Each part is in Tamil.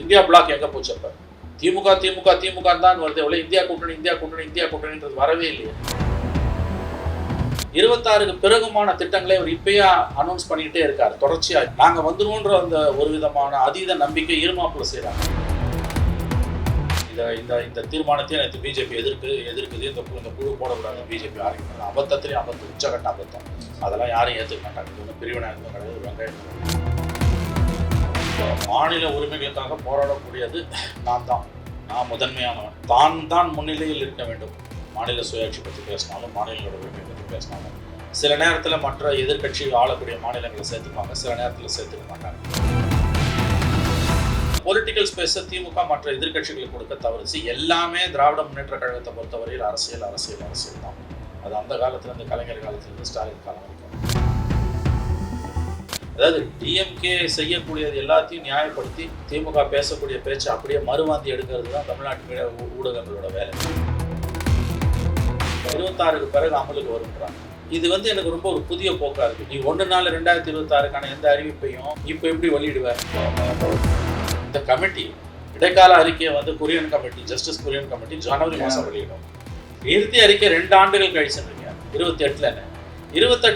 இந்தியா பிளாக் எங்கே போச்சு அப்போ? திமுக திமுக திமுக தான் வருது. எவ்வளோ இந்தியா கூட்டணி இந்தியா கூட்டணி இந்தியா கூட்டணின்றது வரவே இல்லையே. இருபத்தாறுக்கு பிறகுமான திட்டங்களை அவர் இப்பயே அனௌன்ஸ் பண்ணிக்கிட்டே இருக்காரு. தொடர்ச்சியாக நாங்கள் வந்துடுவோன்ற அந்த ஒரு விதமான அதீத நம்பிக்கை இருமாப்புல செய்கிறாங்க இந்த இந்த இந்த தீர்மானத்தையும் நேற்று பிஜேபி எதிர்க்கு எதிர்க்குது. இந்த இந்த குழு போடக்கூடாது. பிஜேபி ஆரம்பிக்கிறது அபத்தத்திலையும் அபத்தம் உச்சகட்ட அபத்தம். அதெல்லாம் யாரும் ஏற்றுக்க மாட்டாங்க. இது ஒன்றும் கிடையாது. வெங்காயம் மாநில உரிமைகளுக்காக போராடக்கூடியது நான் தான். நான் முதன்மையானவன். தான் தான் முன்னிலையில் இருக்க வேண்டும். மாநில சுயாட்சி பற்றி பேசினாலும் மாநிலங்களோட உரிமை பற்றி பேசினாலும். சில நேரத்தில் மற்ற எதிர்கட்சி ஆளக்கூடிய மாநிலங்களை சேர்த்துப்பாங்க. சில நேரத்தில் சேர்த்துக்க மாட்டாங்க. பொலிட்டிக்கல் ஸ்பேஸை திமுக மற்ற எதிர்கட்சிகளுக்கு கொடுக்க தவறுச்சு எல்லாமே திராவிட முன்னேற்ற கழகத்தை பொறுத்தவரையில் அரசியல் அரசியல் அரசியல் தான். அது அந்த காலத்துலேருந்து கலைஞர் காலத்துலேருந்து ஸ்டாலின் காலம் வரைக்கும் அதாவது டிஎம்கே செய்யக்கூடியது எல்லாத்தையும் நியாயப்படுத்தி திமுக பேசக்கூடிய பேச்சு அப்படியே மறுவாந்தி எடுக்கிறது தான் தமிழ்நாட்டு ஊடகங்களோட வேலை. இருபத்தாறுக்கு பிறகு அமலுக்கு வருன்றாங்க இது வந்து எனக்கு ரொம்ப ஒரு புதிய போக்கா இருக்குது நீ ஒன்று நாள் ரெண்டாயிரத்தி இருபத்தாறுக்கான எந்த அறிவிப்பையும் இப்போ எப்படி வெளியிடுவேன் இந்த கமிட்டி இடைக்கால அறிக்கையை வந்து Kurian committee justice Kurian committee ஜனவரி மாதம் வெளியிடும். இறுதி அறிக்கை ரெண்டு ஆண்டுகள் கழிச்சுருக்கீங்க இருபத்தி எட்டுல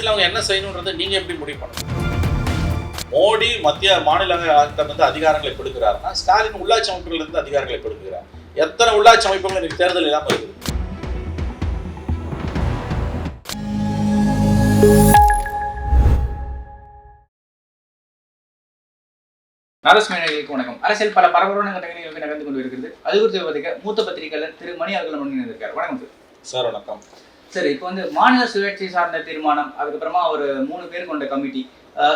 அவங்க என்ன செய்யணுன்றதை நீங்கள் எப்படி முடிவு பண்ணணும்? மோடி மத்திய மாநிலங்களிடம் வந்து அதிகாரங்களை கொடுக்கிறாருன்னா ஸ்டாலின் உள்ளாட்சி அமைப்புகள் இருந்து அதிகாரங்களை கொடுக்கிறார். எத்தனை உள்ளாட்சி அமைப்புகள் இன்னைக்கு தேர்தல் இல்லாமல் இருக்குது? நாரஸ் மேனர்களுக்கு வணக்கம். அரசியல் பல பரபரப்பான கட்டங்களில் நகர்ந்து கொண்டு இருக்கிறது அது குறித்து விவாதிக்க மூத்த பத்திரிகையாளர் திரு மணி அவர்கள் முன்னிருக்கார் வணக்கம் சார். சார் வணக்கம். சரி இப்போ வந்து மாநில சுயாட்சி சார்ந்த தீர்மானம் அதுக்கப்புறமா ஒரு மூணு பேர் கொண்ட கமிட்டி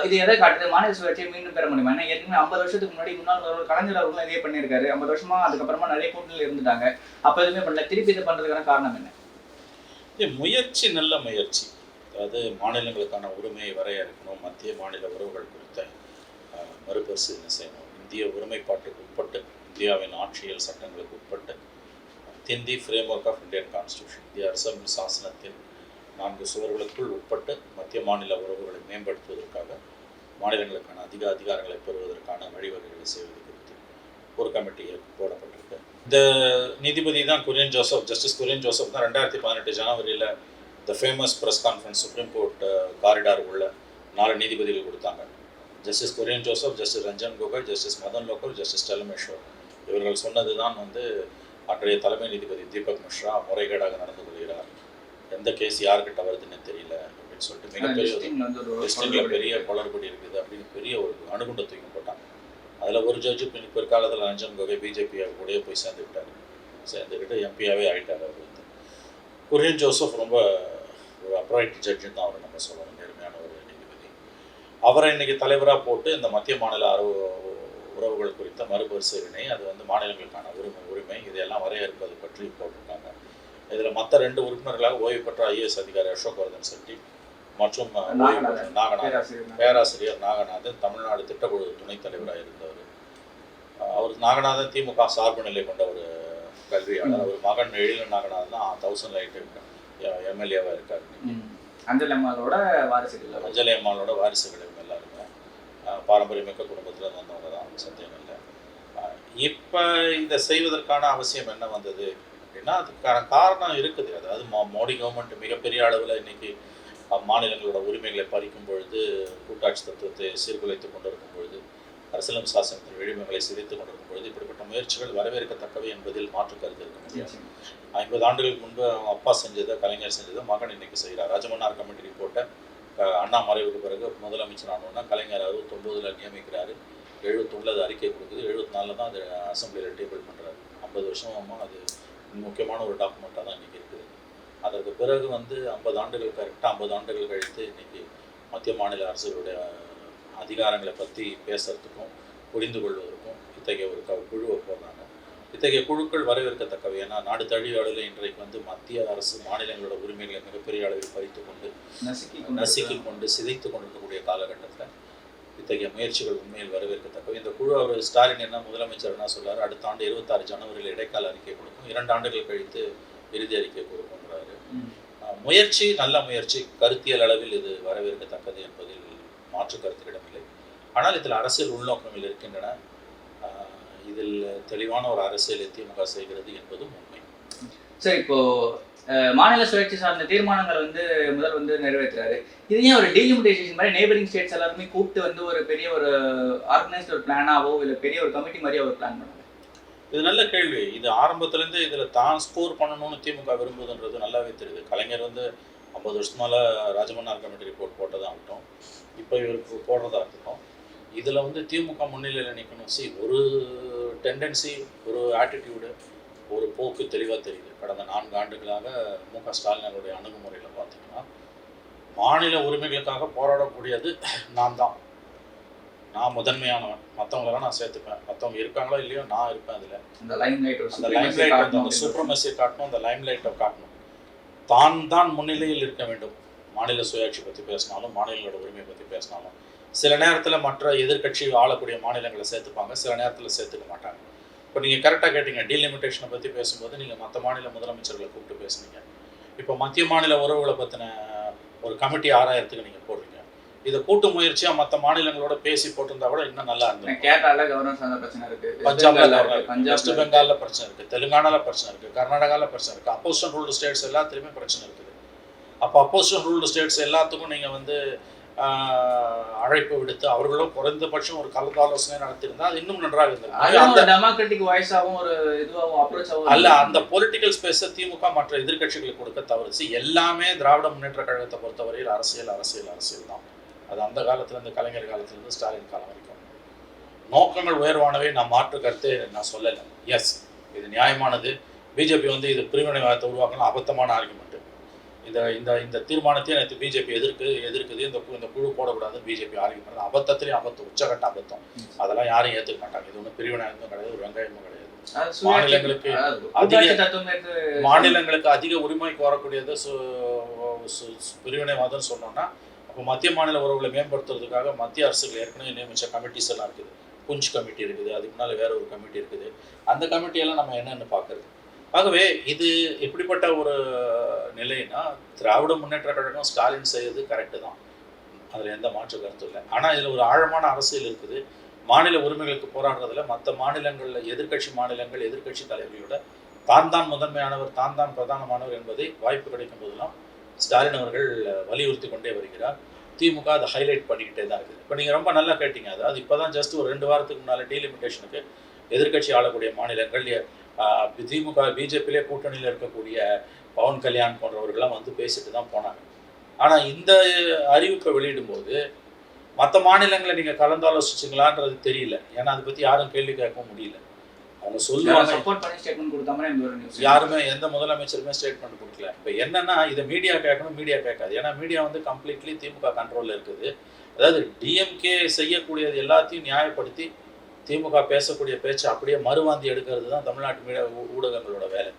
இது எதை காட்டுது? மாநில சுயாட்சியை மீண்டும் பெற முடியுமா? ஏன்னா ஏற்கனவே ஐம்பது வருஷத்துக்கு முன்னாடி முன்னாள் முதல்வர் கலைஞர் அவர்களும் இதே பண்ணியிருக்காரு. ஐம்பது வருஷமா அதுக்கப்புறமா நிறைய கூட்டணியில் இருந்துட்டாங்க. அப்போ எதுவுமே பண்ணல. திருப்பி இதை பண்ணுறதுக்கான காரணம் என்ன? இது முயற்சி நல்ல முயற்சி. அதாவது மாநிலங்களுக்கான உரிமையை வரையறுக்கணும். மத்திய மாநில உறவுகள் குறித்த மறுபரிசீலனை செய்யணும். இந்திய ஒருமைப்பாட்டுக்கு உட்பட்டு இந்தியாவின் ஆட்சியல் சட்டங்களுக்கு உட்பட்டு தெந்தி framework of Indian constitution இந்திய அரசு சாசனத்தின் நான்கு சுவர்களுக்குள் உட்பட்டு மத்திய மாநில உறவுகளை மேம்படுத்துவதற்காக மாநிலங்களுக்கான அதிக அதிகாரங்களை பெறுவதற்கான வழிவகைகளை செய்வது குறித்து ஒரு கமிட்டி போடப்பட்டிருக்கு. இந்த நீதிபதி தான் குரியன் ஜோசப் ஜஸ்டிஸ் குரியன் ஜோசப் தான் ரெண்டாயிரத்தி பதினெட்டு ஜனவரியில் the famous press conference supreme court corridor உள்ள நாலு நீதிபதிகள் கொடுத்தாங்க. Justice Kurian Joseph justice Ranjan Gogoi justice Madan Lokur justice Chelameswar இவர்கள் சொன்னது தான் வந்து அன்றைய தலைமை நீதிபதி தீபக் மிஸ்ரா முறைகேடாக நடந்து கொள்கிறார். எந்த கேஸ் யார்கிட்ட வருதுன்னு தெரியல அப்படின்னு சொல்லிட்டு மிகப்பெரிய பெரிய குளறுபடி இருக்குது அப்படின்னு பெரிய ஒரு அணுகுண்டை தூக்கி போட்டாங்க. அதில் ஒரு ஜட்ஜு பிற்காலத்தில் ரஞ்சன் கோகை பிஜேபி கூடயே போய் சேர்ந்துக்கிட்டாரு. சேர்ந்துக்கிட்டு எம்பியாவே ஆகிட்டார் அவர் வந்து. குரியன் ஜோசப் ரொம்ப ஒரு அப்ரைட் ஜட்ஜு தான் அவர் நம்ம சொல்லணும் நேர்மையான ஒரு நீதிபதி. அவரை இன்னைக்கு தலைவராக போட்டு இந்த மத்திய மாநில அரவு உறவுகள் குறித்த மறுபரிசீலனை அது வந்து மாநிலங்களுக்கான உரிமை உரிமை இதையெல்லாம் வரையறுப்பது பற்றி போட்டிருக்காங்க. இதில் மற்ற ரெண்டு உறுப்பினர்களாக ஓய்வு பெற்ற ஐஏஎஸ் அதிகாரி அசோக் வர்தன் செட்டி மற்றும் நாகநாதன் பேராசிரியர் நாகநாதன். தமிழ்நாடு திட்டக்குழு துணைத் தலைவராக இருந்தவர். அவர் நாகநாதன் திமுக சார்பு நிலை கொண்ட ஒரு கல்வியாளர். அவர் மகன் எழில நாகநாதன் தான் தௌசண்ட் லைட் எம்எல்ஏவாக இருக்கார். அஞ்சல் அம்மாவோட வாரிசுகள் அஞ்சலி அம்மாளோட வாரிசுகள் இவங்க எல்லாருமே. பாரம்பரியமிக்க குடும்பத்தில் வந்தவங்க தான் சந்தேகம் இல்லை. இப்போ இதை செய்வதற்கான அவசியம் என்ன வந்தது? அப்படின்னா அதுக்கான காரணம் இருக்குது. அதாவது மோ- மோடி கவர்மெண்ட் மிகப்பெரிய அளவில் இன்னைக்கு மாநிலங்களோட உரிமைகளை பறிக்கும் பொழுது கூட்டாட்சி தத்துவத்தை சீர்குலைத்துக் கொண்டிருக்கும் பொழுது அரசியலம் சாசனத்தின் விழிமைகளை சிதைத்துக் கொண்டிருக்கும் பொழுது இப்படிப்பட்ட முயற்சிகள் வரவேற்கத்தக்கவை என்பதில் மாற்று கருத்து இருக்க முடியாது. ஐம்பது ஆண்டுகளுக்கு முன்பு அவங்க அப்பா செஞ்சதை கலைஞர் செஞ்சதை மகன் இன்னைக்கு செய்கிறார் ராஜமன்னார் கமிட்டி ரிப்போர்ட்டை அண்ணா மறைவுக்கு பிறகு முதலமைச்சர் ஆனோன்னா கலைஞர் அறுபத்தொம்போதில் நியமிக்கிறாரு. எழுபத்தொன்னில் அறிக்கை கொடுக்குது. எழுபத்தி நாலில் தான் அது அசம்பிளியில் டேபிள் பண்ணுறாரு ஐம்பது வருஷமா அது முக்கியமான ஒரு டாக்குமெண்ட்டாக தான் இன்றைக்கி இருக்குது. அதற்கு பிறகு வந்து ஐம்பது ஆண்டுகள் கரெக்டாக ஐம்பது ஆண்டுகள் கழித்து இன்னைக்கு மத்திய மாநில அரசுகளுடைய அதிகாரங்களை பற்றி பேசுறதுக்கும் புரிந்து கொள்வதற்கும் இத்தகைய ஒரு க குழுவை போடுறாங்க இத்தகைய குழுக்கள் வரவேற்கத்தக்கவை. ஏன்னா நாடு தழுவிய அளவில் இன்றைக்கு வந்து மத்திய அரசு மாநிலங்களோட உரிமைகளை மிகப்பெரிய அளவில் பறித்து கொண்டு நசுக்கி கொண்டு சிதைத்து கொண்டிருக்கக்கூடிய காலகட்டத்தில் இத்தகைய முயற்சிகள் உண்மையில் வரவேற்கத்தக்கவை. இந்த குழு அவர் ஸ்டாலின் என்ன முதலமைச்சர் என்ன சொல்றாரு அடுத்த ஆண்டு இருபத்தாறு ஜனவரியில் இடைக்கால அறிக்கை கொடுக்கும். இரண்டு ஆண்டுகள் கழித்து இறுதி அறிக்கை கொடுக்கும்ன்றாரு. முயற்சி நல்ல முயற்சி கருத்தியல் அளவில் இது வரவேற்கத்தக்கது என்பதில் மாற்று கருத்து இடமில்லை ஆனால் இதில் அரசியல் உள்நோக்கங்கள் இருக்கின்றன. அஹ் இது தெளிவான ஒரு அரசியலை திமுக செய்கிறது என்பதும் உண்மை. சரி இப்போ அஹ், மாநில சுயாட்சி சார்ந்த தீர்மானங்கள் வந்து முதல் வந்து நிறைவேற்றுறாரு. இது ஏன் ஒரு டீலிமிட்டேஷன் மாதிரி நெய்பரிங் ஸ்டேட்ஸ் எல்லாருமே கூப்பிட்டு வந்து ஒரு பெரிய ஒரு ஆர்கனைஸ்ட் ஒரு பிளானாவோ இல்லை பெரிய ஒரு கமிட்டி மாதிரியோ ஒரு பிளான் பண்ணுறாங்க இது நல்ல கேள்வி. இது ஆரம்பத்துலேருந்து இதில் தான் ஸ்கோர் பண்ணணும்னு திமுக விரும்புதுன்றது நல்லாவே தெரியுது. கலைஞர் வந்து ஐம்பது வருஷமால ராஜமன்னார் கமிட்டி ரிப்போர்ட் போட்டதாகட்டும் இப்போ இவருக்கு போடுறதா இருக்கட்டும் இதில் வந்து திமுக முன்னிலையில் நிற்கணும் சி ஒரு டெண்டன்சி ஒரு ஆட்டிடியூடு ஒரு போக்கு தெளிவாக தெரியுது. கடந்த நான்கு ஆண்டுகளாக மு க ஸ்டாலின் அவருடைய அணுகுமுறையில் பார்த்தீங்கன்னா மாநில உரிமைகளுக்காக போராடக்கூடியது நான் தான். நான் முதன்மையானவன். மற்றவங்களெல்லாம் நான் சேர்த்துப்பேன். மற்றவங்க இருக்காங்களோ இல்லையோ நான் இருப்பேன் அதில். அந்த லைம் லைட் அந்த லைம் லைட் காட்டணும் அந்த சூப்பர்மசியை காட்டணும் அந்த லைம் லைட்டை காட்டணும். தான் தான் முன்னிலையில் இருக்க வேண்டும். மாநில சுயாட்சி பற்றி பேசினாலும் மாநிலங்களோட உரிமை பற்றி பேசினாலும். சில நேரத்தில் மற்ற எதிர்க்கட்சி ஆளக்கூடிய மாநிலங்களை சேர்த்துப்பாங்க. சில நேரத்தில் சேர்த்துக்க மாட்டாங்க. இப்போ நீங்கள் கரெக்டாக கேட்டீங்க டீலிமிட்டேஷனை பற்றி பேசும்போது நீங்கள் மற்ற மாநில முதலமைச்சர்களை கூப்பிட்டு பேசுனீங்க. இப்போ மத்திய மாநில உறவுகளை பற்றின ஒரு கமிட்டி ஆறாயிரத்துக்கு நீங்கள் போடுறீங்க. இதை கூட்டு முயற்சியாக மற்ற மாநிலங்களோட பேசி போட்டிருந்தா கூட இன்னும் நல்லா இருந்தது கேரளால கவர்னர் சார்ந்த பிரச்சனை இருக்கு பஞ்சாப்ல வெஸ்ட். பெங்கால்ல பிரச்சனை இருக்கு தெலுங்கானால பிரச்சனை இருக்கு கர்நாடகால பிரச்சனை இருக்கு அப்போசிஷன் ரூல்டு ஸ்டேட்ஸ் எல்லாத்துலயுமே பிரச்சனை இருக்குது. அப்போ அப்போசிஷன் ரூல்டு ஸ்டேட்ஸ் எல்லாத்துக்கும் நீங்க வந்து அழைப்பு விடுத்து அவர்களும் குறைந்தபட்சம் ஒரு கலந்தாலோசனை நடத்தியிருந்தா அது இன்னும் நன்றாக அதுவும் அந்த டெமோக்ராட்டிக் வாய்ஸாவும் ஒரு இதுவாகவும் அப்ரோச்சாகவும் அல்ல அந்த பொலிட்டிக்கல் ஸ்பேஸை திமுக மற்ற எதிர்க்கட்சிகளுக்கு கொடுக்க தவறுச்சு எல்லாமே திராவிட முன்னேற்ற கழகத்தை பொறுத்தவரையில் அரசியல் அரசியல் அரசியல் தான். அது அந்த காலத்துல இருந்து கலைஞர் காலத்துல இருந்து ஸ்டாலின் காலம் வரைக்கும். நோக்கங்கள் உயர்வானவை நான் மாற்று கருத்து நான் சொல்லலை. எஸ் இது நியாயமானது. பிஜேபி வந்து இது பிரிவினைவாதத்தை உருவாக்கணும் அபத்தமான ஆர்குமெண்ட் இந்த இந்த இந்த தீர்மானத்தையும் நேற்று பிஜேபி எதிர்க்கு எதிர்க்குது. இந்த இந்த குழு போடக்கூடாதுன்னு பிஜேபி ஆர்குமெண்ட் அபத்தத்திலையும் அபத்தம் உச்சகட்ட அபத்தம். அதெல்லாம் யாரும் ஏற்றுக்க மாட்டாங்க. இது ஒன்றும் பிரிவினைவாதமும் கிடையாது ஒரு வெங்காயமும் கிடையாது. மாநிலங்களுக்கு அதிக- மாநிலங்களுக்கு அதிக உரிமை கோரக்கூடியது சு சு- சு- பிரிவினைவாதம் சொன்னோம்னா அப்போ மத்திய மாநில உறவுகளை மேம்படுத்துறதுக்காக மத்திய அரசுகள் ஏற்கனவே நியமிச்ச கமிட்டிஸ் எல்லாம் இருக்குது. புஞ்ச் கமிட்டி இருக்குது. அதுக்கு முன்னால வேற ஒரு கமிட்டி இருக்குது. அந்த கமிட்டியெல்லாம் நம்ம என்னன்னு பார்க்கறது. ஆகவே இது எப்படிப்பட்ட ஒரு நிலைன்னா திராவிட முன்னேற்ற கழகம் ஸ்டாலின் செய்யறது கரெக்டு தான். அதில் எந்த மாற்று கருத்தும் இல்லை. ஆனால் இதில் ஒரு ஆழமான அரசியல் இருக்குது. மாநில உரிமைகளுக்கு போராடுறதுல மற்ற மாநிலங்களில் எதிர்க்கட்சி மாநிலங்கள் எதிர்க்கட்சி தலைவர்களோட தான் தான் முதன்மையானவர் தான் தான் பிரதானமானவர் என்பதை வாய்ப்பு கிடைக்கும் போதெல்லாம் ஸ்டாலின் அவர்கள் வலியுறுத்தி கொண்டே வருகிறார். திமுக அதை ஹைலைட் பண்ணிக்கிட்டே தான் இருக்குது. இப்போ நீங்கள் ரொம்ப நல்லா கேட்டீங்க. அது இப்போ தான் ஜஸ்ட் ஒரு ரெண்டு வாரத்துக்கு முன்னால் டீலிமிட்டேஷனுக்கு எதிர்க்கட்சி ஆளக்கூடிய மாநிலங்கள் திமுக பிஜேபியிலே கூட்டணியில் இருக்கக்கூடிய பவன் கல்யாண் போன்றவர்கள்லாம் வந்து பேசிட்டு தான் போனாங்க. ஆனால் இந்த அறிவிப்பை வெளியிடும்போது மற்ற மாநிலங்களை நீங்கள் கலந்தாலோசிச்சிங்களான்றது தெரியல. ஏன்னா அதை பற்றி யாரும் கேள்வி கேட்கவும் முடியல. அவங்க சொல்லுவாங்க யாருமே எந்த முதலமைச்சருமே ஸ்டேட்மெண்ட் கொடுக்கல. இப்போ என்னன்னா இதை மீடியா கேட்கணும் மீடியா கேட்காது. ஏன்னா மீடியா வந்து கம்ப்ளீட்லி திமுக கண்ட்ரோலில் இருக்குது. அதாவது டிஎம்கே செய்யக்கூடியது எல்லாத்தையும் நியாயப்படுத்தி திமுக பேசக்கூடிய பேச்சு அப்படியே மறுவாந்தி எடுக்கிறது தான் தமிழ்நாட்டு மீடியா ஊடகங்களோட வேலை.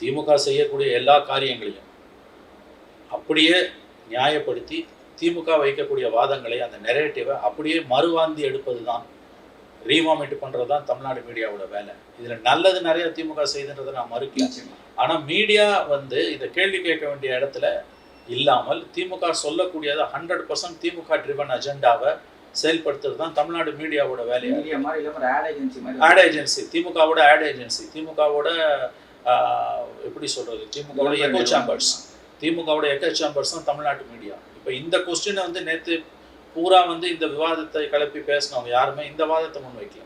திமுக செய்யக்கூடிய எல்லா காரியங்களையும் அப்படியே நியாயப்படுத்தி திமுக வைக்கக்கூடிய வாதங்களை அந்த நெரேட்டிவை அப்படியே மறுவாந்தி எடுப்பது தான் ரீவாமிட் பண்ணுறது தான் தமிழ்நாடு மீடியாவோட வேலை. இதில் நல்லது நிறைய திமுக செய்துன்றதை நான் மறுக்கல. ஆனால் மீடியா வந்து இதை கேள்வி கேட்க வேண்டிய இடத்துல இல்லாமல் திமுக சொல்லக்கூடியதை ஹண்ட்ரட் பர்சன்ட் திமுக ட்ரிவன் அஜெண்டாவை செயல்படுத்துறது தான் தமிழ்நாடு மீடியாவோட வேலையா மீடியா மாதிரி இல்லாம ஒரு ஆட் ஏஜென்சி ஆட் ஏஜென்சி திமுகவோட ஆட் ஏஜென்சி திமுகவோட எப்படி சொல்றது? திமுகவோட எக்கோ சாம்பர்ஸ் திமுகவோட எக்கோ சாம்பர்ஸ் தான் தமிழ்நாட்டு மீடியா இப்போ இந்த கொஸ்டினை வந்து நேற்று பூரா வந்து இந்த விவாதத்தை கிளப்பி பேசினவங்க யாருமே இந்த வாதத்தை முன்வைக்கல.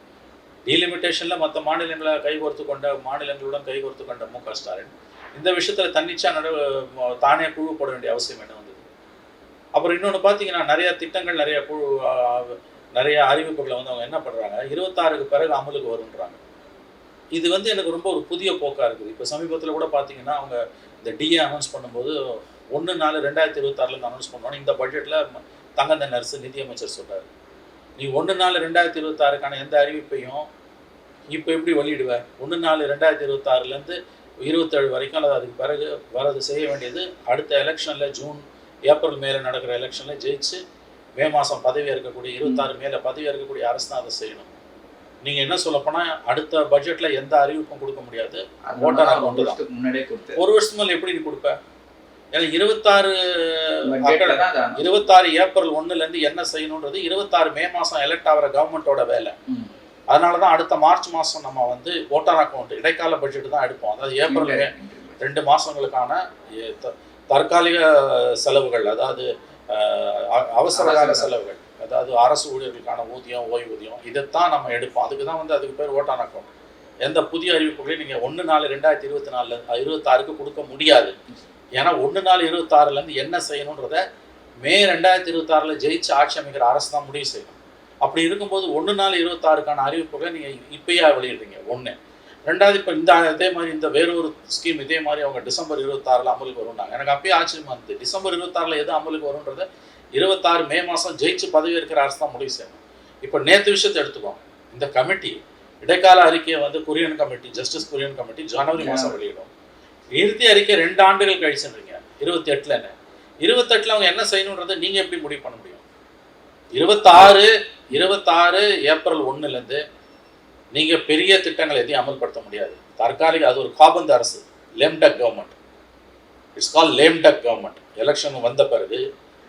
டீலிமிட்டேஷனில் மற்ற மாநிலங்களை கைகோர்த்து கொண்ட மாநிலங்களுடன் கைகோர்த்து கொண்ட மு க ஸ்டாலின். இந்த விஷயத்தில் தன்னிச்சா நட தானே குழு போட வேண்டிய அவசியம் என்ன வந்தது? அப்புறம் இன்னொன்று பார்த்தீங்கன்னா நிறைய திட்டங்கள் நிறைய குழு நிறைய அறிவிப்புகளை வந்து அவங்க என்ன பண்ணுறாங்க இருபத்தாறுக்கு பிறகு அமலுக்கு வருன்றாங்க இது வந்து எனக்கு ரொம்ப ஒரு புதிய போக்காக இருக்குது. இப்போ சமீபத்தில் கூட பார்த்தீங்கன்னா அவங்க இந்த டிஏ அனௌன்ஸ் பண்ணும்போது ஒன்று நாலு ரெண்டாயிரத்தி இருபத்தாறுலேருந்து அனௌன்ஸ் பண்ணோன்னு இந்த பட்ஜெட்டில் தங்கந்த நர்ஸு நிதியமைச்சர் சொல்கிறார் நீ ஒன்று நாலு ரெண்டாயிரத்தி இருபத்தாறுக்கான எந்த அறிவிப்பையும் இப்போ எப்படி வெளியிடுவ? ஒன்று நாலு ரெண்டாயிரத்தி இருபத்தாறுலேருந்து இருபத்தேழு வரைக்கும் அல்லது அதுக்கு பிறகு வரது செய்ய வேண்டியது அடுத்த எலெக்ஷனில் ஜூன் ஏப்ரல் மேலே நடக்கிற எலெக்ஷனில் ஜெயிச்சு மே மாதம் பதவி இருக்கக்கூடிய இருபத்தாறு மேலே பதவி இருக்கக்கூடிய அரசு தான் அதை செய்யணும். நீங்கள் என்ன சொல்லப்போனால் அடுத்த பட்ஜெட்டில் எந்த அறிவிப்பும் கொடுக்க முடியாது. அது ஓட்டா நம்ம கொண்டு தான். வருஷத்துக்கு முன்னாடியே கொடுத்து. ஒரு வருஷத்துக்கு மேலே எப்படி நீ கொடுப்ப? ஏன்னா இருபத்தாறு பட்ஜெட்ல இருபத்தாறு ஏப்ரல் ஒண்ணுல இருந்து என்ன செய்யணுன்றது இருபத்தாறு மே மாசம் எலெக்ட் ஆகிற கவர்மெண்ட்டோட வேலை. அதனால தான் அடுத்த மார்ச் மாதம் நம்ம வந்து ஓட்டார் அக்கௌண்ட் இடைக்கால பட்ஜெட் தான் எடுப்போம். அதாவது ஏப்ரல் ரெண்டு மாதங்களுக்கான தற்காலிக செலவுகள் அதாவது அஹ், அ- அவசர கால அவசர. செலவுகள். அதாவது அரசு ஊழியர்களுக்கான ஊதியம் ஓய்வூதியம் இதைத்தான் நம்ம எடுப்போம். அதுக்கு தான் வந்து அதுக்கு பேர் ஓட்டான் அக்கௌண்ட் எந்த புதிய அறிவிப்புகளையும் நீங்கள் ஒன்று நாலு ரெண்டாயிரத்தி இருபத்தி நாலில் இருபத்தாறுக்கு கொடுக்க முடியாது. ஏன்னா ஒன்று நாலு இருபத்தாறுலேருந்து என்ன செய்யணுன்றத மே ரெண்டாயிரத்தி இருபத்தாறில் ஜெயிச்சு ஆட்சி அமைக்கிற அரசு தான் முடிவு செய்யணும் அப்படி இருக்கும்போது ஒன்று நாலு இருபத்தாறுக்கான அறிவிப்புகளை நீங்கள் இப்பயே வெளியிடுறீங்க ஒன்று ரெண்டாவது இப்போ இந்த இதே மாதிரி இந்த வேற ஒரு ஸ்கீம் இதே மாதிரி அவங்க டிசம்பர் இருபத்தாறில் அமலுக்கு வரும்னாங்க. எனக்கு அப்பயே ஆச்சரியமாக இருந்தது. டிசம்பர் இருபத்தாறில் எது அமலுக்கு வரும்ன்றத இருபத்தாறு மே மாதம் ஜெயிச்சு பதவி இருக்கிற அரசு தான் முடிவு செய்யணும். இப்போ நேற்று விஷயத்தை எடுத்துக்கோங்க இந்த கமிட்டி இடைக்கால அறிக்கையை வந்து Kurian committee justice Kurian committee ஜனவரி மாதம் வெளியிடும். இறுதி அறிக்கை ரெண்டு ஆண்டுகள் கழிச்சுன்றீங்க. இருபத்தி எட்டுலன்னு இருபத்தெட்டில் அவங்க என்ன செய்யணுன்றதை நீங்கள் எப்படி முடிவு பண்ண முடியும்? இருபத்தாறு இருபத்தாறு ஏப்ரல் ஒன்றுலேருந்து நீங்கள் பெரிய திட்டங்களை எதையும் அமல்படுத்த முடியாது. தற்காலிக அது ஒரு காபந்து அரசு. Lame duck government it's call lame duck government election வந்த பிறகு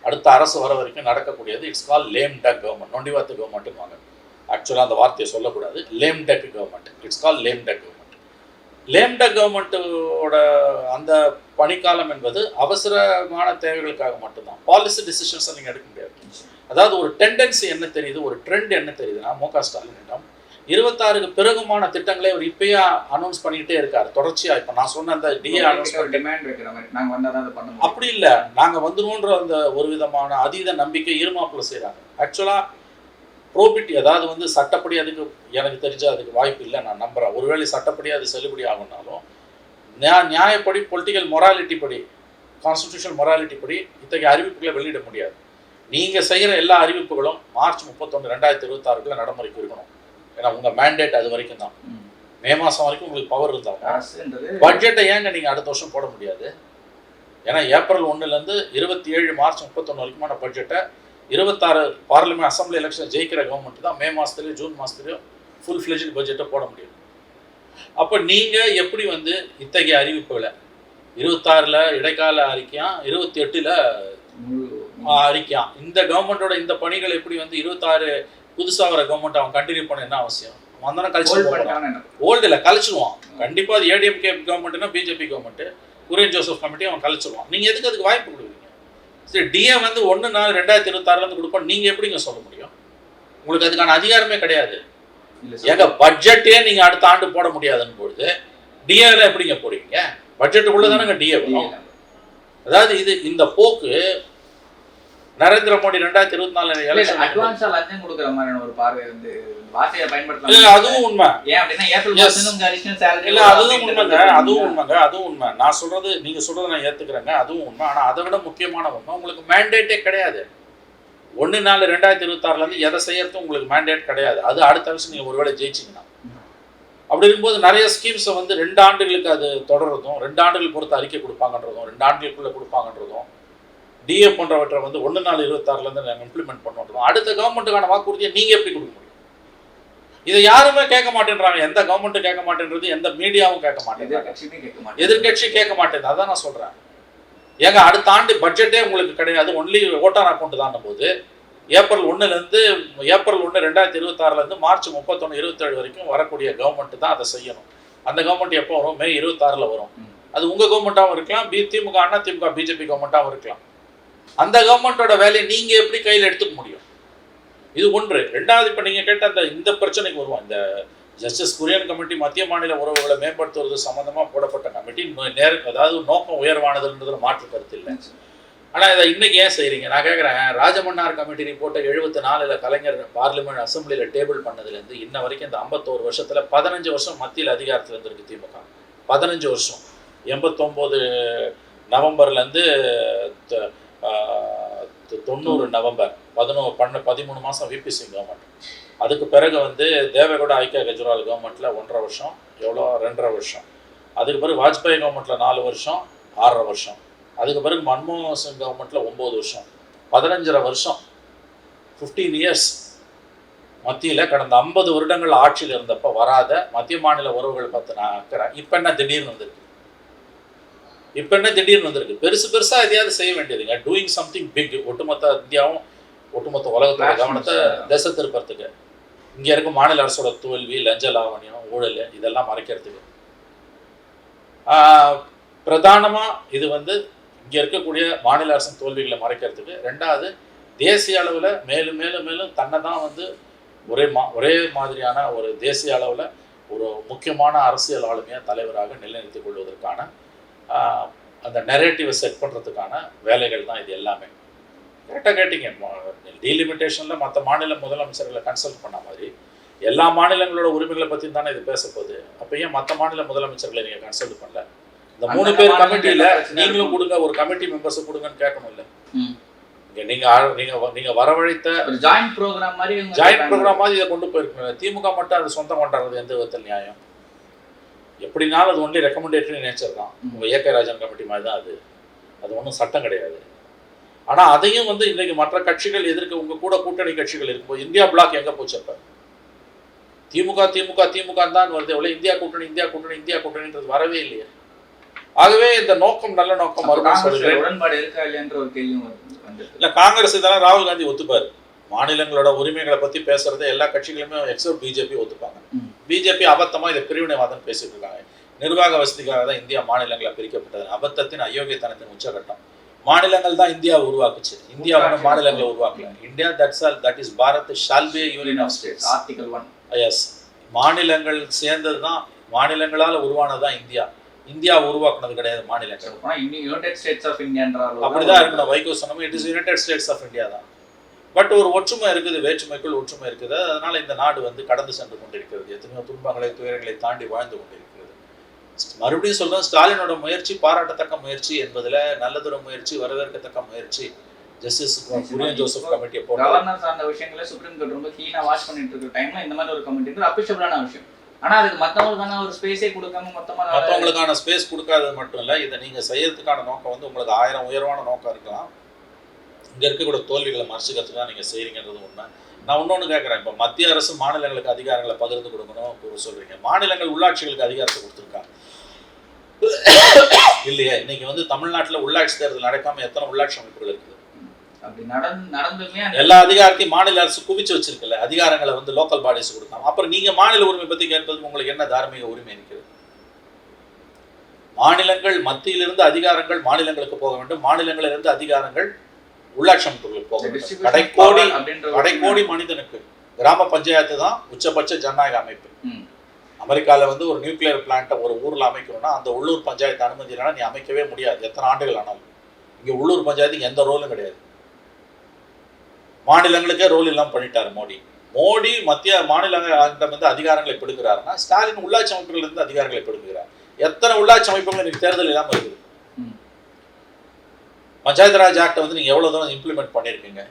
அடுத்த அரசு வர வரைக்கும் நடக்கக்கூடியது it's call lame duck government நொண்டிவாத்து கவர்மெண்ட்டுவாங்க ஆக்சுவலாக அந்த வார்த்தையை சொல்லக்கூடாது. Lame duck government it's call lame duck government lame duck கவர்மெண்ட்டோட அந்த பணிக்காலம் என்பது அவசரமான தேவைகளுக்காக மட்டும்தான். பாலிசி டிசிஷன்ஸை நீங்கள் எடுக்க முடியாது. அதாவது ஒரு டெண்டன்சி என்ன தெரியுது? ஒரு ட்ரெண்ட் என்ன தெரியுதுன்னா மு க ஸ்டாலினிடம் இருபத்தாறுக்கு பிறகுமான திட்டங்களை அவர் இப்பயே அனௌன்ஸ் பண்ணிக்கிட்டே இருக்காரு. தொடர்ச்சியா இப்போ நான் சொன்ன அந்த டிஏ அனௌன்ஸ் டிமாண்ட் வைக்கிற மாதிரி. நாங்க வந்தா தான் அதை பண்ண முடியும். அப்படி இல்லை. நாங்கள் வந்துருவோன்ற அந்த ஒரு விதமான அதீத நம்பிக்கை இருமாப்புல செய்கிறாங்க ஆக்சுவலாக ப்ரோபிட்டி அதாவது வந்து சட்டப்படி அதுக்கு எனக்கு தெரிஞ்ச அதுக்கு வாய்ப்பு இல்லை நான் நம்புகிறேன் ஒருவேளை சட்டப்படி அது செல்லுபடி ஆகும்னாலும் நியா நியாயப்படி பொலிட்டிக்கல் மொராலிட்டி படி கான்ஸ்டியூஷன் மொராலிட்டி படி இத்தகைய அறிவிப்புகளை வெளியிட முடியாது. நீங்கள் செய்கிற எல்லா அறிவிப்புகளும் மார்ச் முப்பத்தொன்று ரெண்டாயிரத்தி இருபத்தாறுக்குள்ள நடைமுறைக்கு இருக்கணும். ஏன்னா உங்கள் மேண்டேட் அது வரைக்கும் தான் ம். மே மாதம் வரைக்கும் உங்களுக்கு பவர் இருந்தாங்க பட்ஜெட்டை ஏங்க நீங்கள் அடுத்த வருஷம் போட முடியாது? ஏன்னா ஏப்ரல் ஒன்றுலேருந்து இருபத்தி ஏழு மார்ச் முப்பத்தொன்று வரைக்குமான பட்ஜெட்டை இருபத்தாறு பார்லிமெண்ட் அசம்பிளி எலெக்ஷன் ஜெயிக்கிற கவர்மெண்ட் தான் மே மாதத்துலேயும் ஜூன் மாதத்துலேயும் ஃபுல் ஃப்ளெஜ்டு பட்ஜெட்டை போட முடியும். அப்போ நீங்கள் எப்படி வந்து இத்தகைய அறிவிப்புகளை இருபத்தாறில் இடைக்கால அறிக்கையாம் இருபத்தி எட்டில் அறிக்கையாம் இந்த கவர்மெண்ட்டோட இந்த பணிகள் எப்படி வந்து இருபத்தாறு புதுசாக வர கவர்மெண்ட் அவன் கண்டினியூ பண்ண என்ன அவசியம்? வந்தோன்னா கழிச்சு என்ன? ஓல்டில் கழிச்சிருவான். கண்டிப்பாக அது ADMK கவர்மெண்ட்னா BJP government Kurian Joseph committee அவன் கழிச்சிருவான். நீங்கள் எதுக்கு அதுக்கு வாய்ப்பு கொடுக்குறீங்க? சரி டிஏ வந்து ஒன்று நாலு ரெண்டாயிரத்தி இருபத்தாறுலேருந்து கொடுப்போம். நீங்கள் எப்படிங்க சொல்ல முடியும்? உங்களுக்கு அதுக்கான அதிகாரமே கிடையாது. இல்ல எங்க பட்ஜெட்டே நீங்கள் அடுத்த ஆண்டு போட முடியாதுன்னு பொழுது டிஏல எப்படிங்க போடுவீங்க? பட்ஜெட்டுக்குள்ளே தானேங்க டிஏ வரும். அதாவது இது இந்த போக்கு நரேந்திர மோடி ரெண்டாயிரத்தி இருபத்தி நாலு அட்வான்ஸா லஞ்சம் கொடுக்குற மாதிரியான ஒரு பார்வை வந்து வார்த்தையை இல்லை பயன்படுத்தலாம் அதுவும் உண்மை. ஏன் அப்படின்னா ஏப்ரல் இல்ல அதுவும் உண்மைங்க அதுவும் உண்மைங்க அதுவும் உண்மை. நான் சொல்றது நீங்க சொல்றதை நான் ஏத்துக்கிறேங்க அதுவும் உண்மை. ஆனா அதை விட முக்கியமான உண்மை உங்களுக்கு மேண்டேட்டே கிடையாது. ஒன்று நாலு ரெண்டாயிரத்தி இருபத்தாறுல இருந்து எதை செய்யறதும் உங்களுக்கு மேண்டேட் கிடையாது. அது அடுத்த வருஷம் நீங்க ஒருவேளை ஜெயிச்சிங்கன்னா. அப்படி இருக்கும்போது நிறைய ஸ்கீம்ஸை வந்து ரெண்டு ஆண்டுகளுக்கு அது தொடர்றதும் ரெண்டு ஆண்டுகள் பொறுத்து அறிக்கை கொடுப்பாங்கன்றதும் ரெண்டு ஆண்டுகளுக்குள்ள கொடுப்பாங்கன்றதும் டிஏ போன்றவற்றை வந்து ஒன்று நாலு இருபத்தாறுலேருந்து நாங்கள் இம்ப்ளிமெண்ட் பண்ணுறதும் அடுத்த கவர்மெண்ட்டுக்கான வாக்குறுதியை நீங்கள் எப்படி கொடுக்க முடியும்? இதை யாருமே கேட்க மாட்டேன்றாங்க. எந்த கவர்மெண்ட்டும் கேட்க மாட்டேன்றது எந்த மீடியாவும் கேட்க மாட்டேங்கிறாங்க எதிர்கட்சியுமே கேட்க மாட்டேங்குது அதான் நான் சொல்கிறேன் ஏங்க அடுத்த ஆண்டு பட்ஜெட்டே உங்களுக்கு கிடையாது. ஒன்லி ஓட்டார் அக்கௌண்ட் தான் போது ஏப்ரல் ஒன்றுலேருந்து ஏப்ரல் ஒன்று ரெண்டாயிரத்தி இருபத்தாறுலேருந்து மார்ச் முப்பத்தொன்று இருபத்தேழு வரைக்கும் வரக்கூடிய கவர்மெண்ட் தான் அதை செய்யணும். அந்த கவர்மெண்ட் எப்போ வரும்? மே இருபத்தாறில் வரும். அது உங்கள் கவர்மெண்ட்டாகவும் இருக்கலாம். பி திமுக அண்ணா திமுக பிஜேபி கவர்மெண்ட்டாகவும் இருக்கலாம். அந்த கவர்மெண்ட்டோட வேலையை நீங்கள் எப்படி கையில் எடுத்துக்க முடியும்? இது ஒன்று. ரெண்டாவது இப்போ நீங்கள் கேட்ட அந்த இந்த பிரச்சனைக்கு வருவோம். இந்த ஜஸ்டிஸ் குரியன் கமிட்டி மத்திய மாநில உறவுகளை மேம்படுத்துவது சம்பந்தமாக போடப்பட்ட கமிட்டி நேர அதாவது நோக்கம் உயர்வானதுன்றதுல மாற்று கருத்து இல்லை. ஆனால் இதை இன்னைக்கு ஏன் செய்கிறீங்க நான் கேட்குறேன் ராஜமன்னார் கமிட்டி ரிப்போர்ட்டை எழுபத்தி நாலில் கலைஞர் பார்லிமெண்ட் அசம்பிளியில் டேபிள் பண்ணதுலேருந்து இன்ன வரைக்கும் இந்த ஐம்பத்தோரு வருஷத்தில் பதினஞ்சு வருஷம் மத்தியில் அதிகாரத்தில் இருந்திருக்கு திமுக. பதினஞ்சு வருஷம். எண்பத்தொம்போது நவம்பர்லேருந்து தொண்ணூறு நவம்பர் பதினோரு பன்ன பதிமூணு மாதம் விபி சிங் கவர்மெண்ட் அதுக்கு பிறகு வந்து தேவகோட ஐக்கிய கெஜ்ரிவால் கவர்மெண்ட்டில் ஒன்றரை வருஷம் எவ்வளோ ரெண்டரை வருஷம். அதுக்கு பிறகு வாஜ்பாய் கவர்மெண்ட்டில் நாலு வருஷம் ஆறரை வருஷம். அதுக்கு பிறகு மன்மோகன் சிங் கவர்மெண்ட்டில் ஒம்பது வருஷம். பதினஞ்சரை வருஷம் ஃபிஃப்டீன் இயர்ஸ் மத்தியில் கடந்த ஐம்பது வருடங்கள் ஆட்சியில் இருந்தப்போ வராத மத்திய மாநில உறவுகள் பற்றி நான் அக்கறை இப்போ என்ன திடீர்னு வந்திருக்கு? இப்போ என்ன திடீர்னு வந்திருக்கு? பெருசு பெருசாக எதையாவது செய்ய வேண்டியதுங்க. டூயிங் சம்திங் பிக் ஒட்டுமொத்த இந்தியாவும் ஒட்டுமொத்த உலகத்தோட கவனத்தை. திசை திருப்பறதுக்கு இங்கே இருக்க மாநில அரசோட தோல்வி லஞ்ச லாவணியம் ஊழல் இதெல்லாம் மறைக்கிறதுக்கு. ஆஹ், பிரதானமா இது வந்து இங்க இருக்கக்கூடிய மாநில அரசின் தோல்விகளை மறைக்கிறதுக்கு. ரெண்டாவது தேசிய அளவுல மேலும் மேலும் மேலும் தன்னை தான் வந்து ஒரே மா ஒரே மாதிரியான ஒரு தேசிய அளவுல ஒரு முக்கியமான அரசியல் ஆளுமையாக தலைவராக நிலைநிறுத்திக் கொள்வதற்கான அந்த நெரேட்டிவை செட் பண்றதுக்கான வேலைகள் தான் இது எல்லாமே. கரெக்டாக கேட்டீங்க. டீலிமிட்டேஷனில் மற்ற மாநில முதலமைச்சர்களை கன்சல்ட் பண்ண மாதிரி எல்லா மாநிலங்களோட உரிமைகளை பற்றி தானே இது பேச போகுது. அப்போ ஏன் மற்ற மாநில முதலமைச்சர்களை நீங்கள் கன்சல்ட் பண்ணல? இந்த மூணு பேர் கமிட்டியில் நீங்களும்? கொடுங்க ஒரு கமிட்டி மெம்பர்ஸ் கொடுங்கன்னு கேட்கணும்ல ம். இங்கே நீங்கள் நீங்கள் நீங்கள் வரவழைத்த ஒரு ஜாயிண்ட் ப்ரோக்ராம் மாதிரி ஜாயிண்ட். ப்ரோக்ராம் மாதிரி இதை கொண்டு போயிருக்கணும் திமுக மட்டும் அது சொந்தம் கொண்டாடுறது எந்த விதத்தில் நியாயம்? எப்படினாலும் அது ஒன்லி ரெக்கமெண்டேட்டரி நேச்சர் தான். உங்கள் ஏகே ராஜன் கமிட்டி மாதிரி தான் அது. அது ஒன்றும் சட்டம் கிடையாது. ஆனால் அதையும் வந்து இன்னைக்கு மற்ற கட்சிகள் எதிர்க்க உங்கள் கூட கூட்டணி கட்சிகள் இருக்கும்போது இந்தியா பிளாக் எங்கே போச்சு அப்போ? திமுக திமுக திமுக தான் வருது எவ்வளோ இந்தியா கூட்டணி இந்தியா கூட்டணி இந்தியா கூட்டணின்றது வரவே இல்லையே. ஆகவே இந்த நோக்கம் நல்ல நோக்கம் உடன்பாடு இருக்கா இல்லையான்ற ஒரு கேள்வியும். இல்ல காங்கிரஸ் இதெல்லாம் ராகுல் காந்தி ஒத்துப்பாரு. மாநிலங்களோட உரிமைகளை பத்தி பேசுறதை எல்லா கட்சிகளுமே எக்ஸப்ட் பிஜேபி ஒத்துப்பாங்க. பிஜேபி அபத்தமா இதை பிரிவினைவாதம் பேசிட்டு இருக்காங்க. நிர்வாக வசதிக்காக தான் இந்தியா மாநிலங்களை பிரிக்கப்பட்டது. அபத்தத்தின் அயோக்கியத்தனத்தின் உச்சகட்டம். மாநிலங்கள் தான் இந்தியா உருவாக்குச்சு. இந்தியா ஒன்றும் மாநிலங்களை உருவாக்கல. India that's all that is Bharat shall be union of states article one yes மாநிலங்கள் சேர்ந்தது தான் மாநிலங்களால உருவானது தான் இந்தியா. இந்தியா உருவாக்குனது கிடையாது மாநிலங்கள். யுனைடெட் ஸ்டேட்ஸ் ஆஃப் இந்தியான்ற அப்படிதான் இருக்கணும். வைகோ சொன்னோம் it is united states of India தான். பட் ஒரு ஒற்றுமை இருக்குது வேற்றுமைக்குள் ஒற்றுமை இருக்குது. அதனால இந்த நாடு வந்து கடந்து சென்று கொண்டிருக்கிறது. எத்தனையோ துன்பங்களை துயரங்களை தாண்டி வாழ்ந்து கொண்டிருக்கிறது. மறுபடியும் சொல்றேன் ஸ்டாலினோட முயற்சி பாராட்டத்தக்க முயற்சி என்பதுல நல்லதொரு முயற்சி வரவேற்கத்தக்க முயற்சி. ஜஸ்டிஸ் குரியன் ஜோசப் கமிட்டியை போட்டு. கவர்னர் சார்ந்த விஷயங்களை சுப்ரீம் கோர்ட் ரொம்ப கீனா வாட்ச் பண்ணிட்டு இருக்க டைம்ல இந்த மாதிரி ஒரு கமிட்டி அபிஷபிளான விஷயம். ஆனா அதுக்கு மத்தவங்களுக்கான ஒரு ஸ்பேஸே கொடுக்காம மொத்தமா மற்றவங்களுக்கான ஸ்பேஸ் கொடுக்காதது மட்டும் இல்லை. இதை நீங்கள் செய்யறதுக்கான நோக்கம் வந்து உங்களுக்கு ஆயிரம் உயர்வான நோக்கம் இருக்கலாம். இங்கே இருக்கக்கூடிய தோல்விகளை மறைச்சிக்கிறதுக்கு தான் நீங்கள் செய்கிறீங்கன்றது உண்மை. நான் இன்னொன்று கேட்குறேன் இப்போ மத்திய அரசு மாநிலங்களுக்கு அதிகாரங்களை பகிர்ந்து கொடுக்கணும் கு- சொல்றீங்க. மாநிலங்கள் உள்ளாட்சிகளுக்கு அதிகாரத்தை கொடுத்துருக்காங்க இல்லையா. இன்னைக்கு வந்து தமிழ்நாட்டில் உள்ளாட்சி தேர்தல் நடக்காம எத்தனை உள்ளாட்சி அமைப்புகள் இருக்குது? அப்படி நடந்து நடந்துமே எல்லா அதிகாரத்தையும் மாநில அரசு குவிச்சு வச்சிருக்குல்ல. அதிகாரங்களை வந்து லோக்கல் பாடிஸ் கொடுக்காம. அப்புறம் நீங்க மாநில உரிமை பத்தி கேட்பது உங்களுக்கு என்ன தார்மீக உரிமை இருக்கிறது மாநிலங்கள் மத்தியிலிருந்து அதிகாரங்கள் மாநிலங்களுக்கு போக வேண்டும். மாநிலங்களிலிருந்து அதிகாரங்கள் உள்ளாட்சி அமைப்புகளுக்கு கடைக்கோடி கடைக்கோடி மனிதனுக்கு கிராம பஞ்சாயத்து தான் உச்சபட்ச ஜனநாயக அமைப்பு. ம். அமெரிக்கால வந்து ஒரு நியூக்ளியர் பிளான்ட்டை ஒரு ஊர்ல அமைக்கணும்னா அந்த உள்ளூர் பஞ்சாயத்து அனுமதி நீ அமைக்கவே முடியாது எத்தனை ஆண்டுகள் ஆனாலும். இங்க உள்ளூர் பஞ்சாயத்துக்கு எந்த ரோலும் கிடையாது. மாநிலங்களுக்கே ரோல் இல்லாம பண்ணிட்டாரு மோடி. மோடி மத்திய மாநிலங்களிடம் வந்து அதிகாரங்களை பிடுங்குறாருன்னா ஸ்டாலின் உள்ளாட்சி அமைப்புகள் இருந்து அதிகாரங்களை பிடுங்குகிறார் எத்தனை உள்ளாட்சி அமைப்புகள் இன்னைக்கு தேர்தல் இல்லாம இருக்குது. பஞ்சாயத்து ராஜ் ஆக்டை வந்து நீங்கள் எவ்வளோ தூரம் இம்ப்ளிமெண்ட் பண்ணிருக்கீங்க?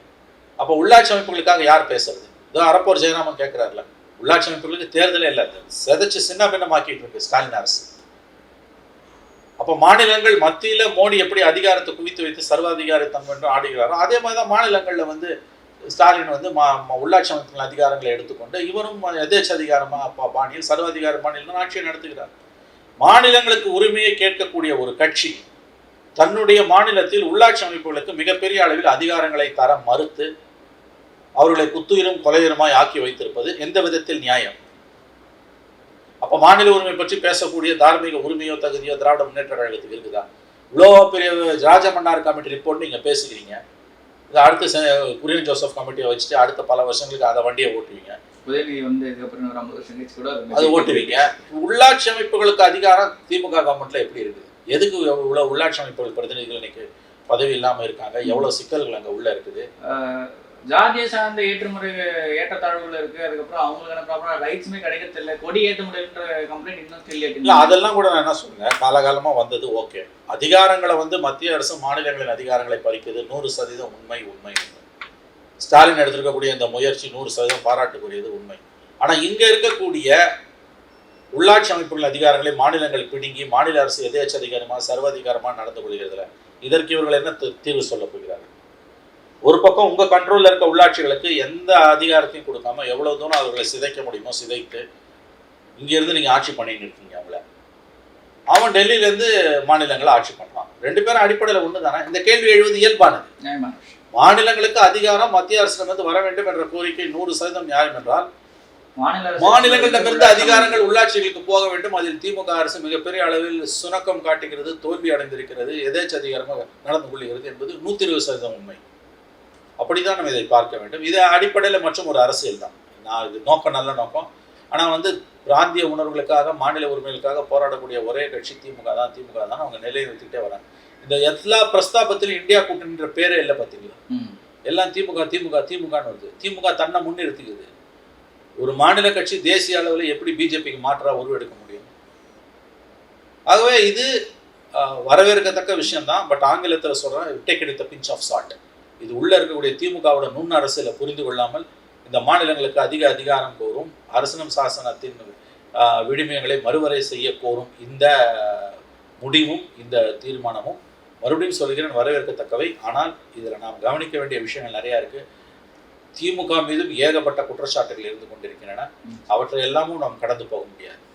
அப்போ உள்ளாட்சி அமைப்புகளுக்காக யார் பேசுறது? இதோ அறப்போர் ஜெயராமன் கேட்குறாருல உள்ளாட்சி அமைப்புகளுக்கு தேர்தலே இல்லை செதைச்சு சின்ன பின்னமாக்கிட்டு இருக்கு ஸ்டாலின் அரசு. அப்போ மாநிலங்கள் மத்தியில் மோடி எப்படி அதிகாரத்தை குவித்து வைத்து சர்வாதிகாரத்தன்மை என்று ஆடுகிறாரோ அதே மாதிரி தான் மாநிலங்களில் வந்து ஸ்டாலின் வந்து மா உள்ளாட்சி அமைப்புகள் அதிகாரங்களை எடுத்துக்கொண்டு இவரும் எதேச்ச அதிகாரமாக அப்பா பாணியில் சர்வாதிகார மாநிலம் ஆட்சியை நடத்துகிறார். மாநிலங்களுக்கு உரிமையை கேட்கக்கூடிய ஒரு கட்சி தன்னுடைய மாநிலத்தில் உள்ளாட்சி அமைப்புகளுக்கு மிகப்பெரிய அளவில் அதிகாரங்களை தர மறுத்து அவர்களை குத்துயிரும் கொலையுருமாய் ஆக்கி வைத்திருப்பது எந்த விதத்தில் நியாயம்? அப்ப மாநில உரிமை பற்றி பேசக்கூடிய தார்மீக உரிமையோ தகுதியோ திராவிட முன்னேற்ற கழகத்துக்கு இருக்குதா? இவ்வளோ பெரிய ராஜமன்னார் கமிட்டி ரிப்போர்ட் நீங்க பேசுகிறீங்க. இது அடுத்து குரியன் ஜோசப் கமிட்டியை வச்சுட்டு அடுத்த பல வருஷங்களுக்கு அதை வண்டியை ஓட்டுவீங்க. உதயநிதி வந்து இதுக்கப்புறம் ஒரு ஐம்பது வருஷம் கழிச்சு கூட அது ஓட்டுவீங்க. உள்ளாட்சி அமைப்புகளுக்கு அதிகாரம் திமுக கவர்மெண்ட்ல எப்படி இருக்குது? எதுக்கு இவ்வளவு உள்ளாட்சி அமைப்புகள் பிரதிநிதிகள் இன்னைக்கு பதவி இல்லாம இருக்காங்க? எவ்வளவு சிக்கல்கள் அங்க உள்ள இருக்குது? ஜாதிய சார்ந்த ஏற்றுமுறை ஏற்றத்தாழ்வுகள் இருக்கு. அதுக்கப்புறம் அவங்களுக்கான ப்ராப்பரான ரைட்ஸுமே கிடைக்கிறது இல்லை கொடி ஏற்ற முடியலன்ற கம்ப்ளைண்ட் இன்னும் இல்ல தெரியல அதெல்லாம் கூட நான் என்ன சொல்றேன்? காலகாலமா வந்தது ஓகே அதிகாரங்களை வந்து மத்திய அரசு மாநிலங்களின் அதிகாரங்களை பறிக்குது. நூறு சதவீதம் உண்மை உண்மை. ஸ்டாலின் எடுத்திருக்கக்கூடிய இந்த முயற்சி நூறு சதவீதம் பாராட்டுக்குரியது உண்மை. ஆனா இங்க இருக்கக்கூடிய உள்ளாட்சி அமைப்புகள் அதிகாரங்களை மாநிலங்கள் பிடுங்கி மாநில அரசு எதேச்ச அதிகாரமா சர்வாதிகாரமா நடந்து கொள்கிறதுல? இதற்கு இவர்கள் என்ன தீர்வு சொல்ல போகிறார்கள்? ஒரு பக்கம் உங்க கண்ட்ரோல்ல இருக்க உள்ளாட்சிகளுக்கு எந்த அதிகாரத்தையும் கொடுக்காம எவ்வளவு தூரம் அவர்களை சிதைக்க முடியுமோ சிதைத்து இங்க இருந்து நீங்க ஆட்சி பண்ணிட்டு இருக்கீங்க அவங்கள. அவன் டெல்லியில இருந்து மாநிலங்களை ஆட்சி பண்றான் ரெண்டு பேரும் அடிப்படையில் ஒன்று தானே இந்த கேள்வி எழுவது இயல்பானது. மாநிலங்களுக்கு அதிகாரம் மத்திய அரசிடமிருந்து வர வேண்டும் என்ற கோரிக்கை நூறு சதவீதம் நியாயம் என்றால் மாநில அரசு மாநிலங்களிடமிருந்து அதிகாரங்கள் உள்ளாட்சிகளுக்கு போக வேண்டும். அதில் திமுக அரசு மிகப்பெரிய அளவில் சுணக்கம் காட்டுகிறது தோல்வி அடைந்திருக்கிறது. எதேச்சதிகாரமாக நடந்து கொள்கிறது என்பது நூத்தி இருபது சதவீதம் உண்மை. அப்படிதான் நம்ம இதை பார்க்க வேண்டும். இது அடிப்படையில் மற்றும் ஒரு அரசியல் தான். நான் இது நோக்கம் நல்ல நோக்கம். ஆனா வந்து பிராந்திய உணர்வுகளுக்காக மாநில உரிமைகளுக்காக போராடக்கூடிய ஒரே கட்சி திமுக தான். திமுக தான் அவங்க நிலையை வைத்துக்கிட்டே வராங்க. இந்த எல்லா பிரஸ்தாபத்திலும் இந்தியா கூட்டணின்ற பேரே இல்லை பார்த்தீங்களா. எல்லாம் திமுக திமுக திமுகன்னு வருது. திமுக தன்னை முன்னிறுத்திக்குது. ஒரு மாநில கட்சி தேசிய அளவில் எப்படி பிஜேபிக்கு மாற்றாக உருவெடுக்க முடியும்? ஆகவே இது வரவேற்கத்தக்க விஷயம்தான். பட் ஆங்கிலத்தில் சொல்கிறேன் டேக் எடுத்த பிஞ்ச் ஆஃப் சால்ட் இது உள்ளே இருக்கக்கூடிய திமுகவோட நுண் அரசியலை புரிந்து கொள்ளாமல் இந்த மாநிலங்களுக்கு அதிக அதிகாரம் கோரும் அரசனம் சாசனத்தின் ஆஹ், மறுவரை செய்ய கோரும் இந்த முடிவும் இந்த தீர்மானமும் மறுபடியும் சொல்கிறேன் வரவேற்கத்தக்கவை. ஆனால் இதில் நாம் கவனிக்க வேண்டிய விஷயங்கள் நிறையா இருக்குது திமுக மீதும் ஏகப்பட்ட குற்றச்சாட்டுகள் இருந்து கொண்டிருக்கின்றன. அவற்றை எல்லாமும் நாம் கடந்து போக முடியாது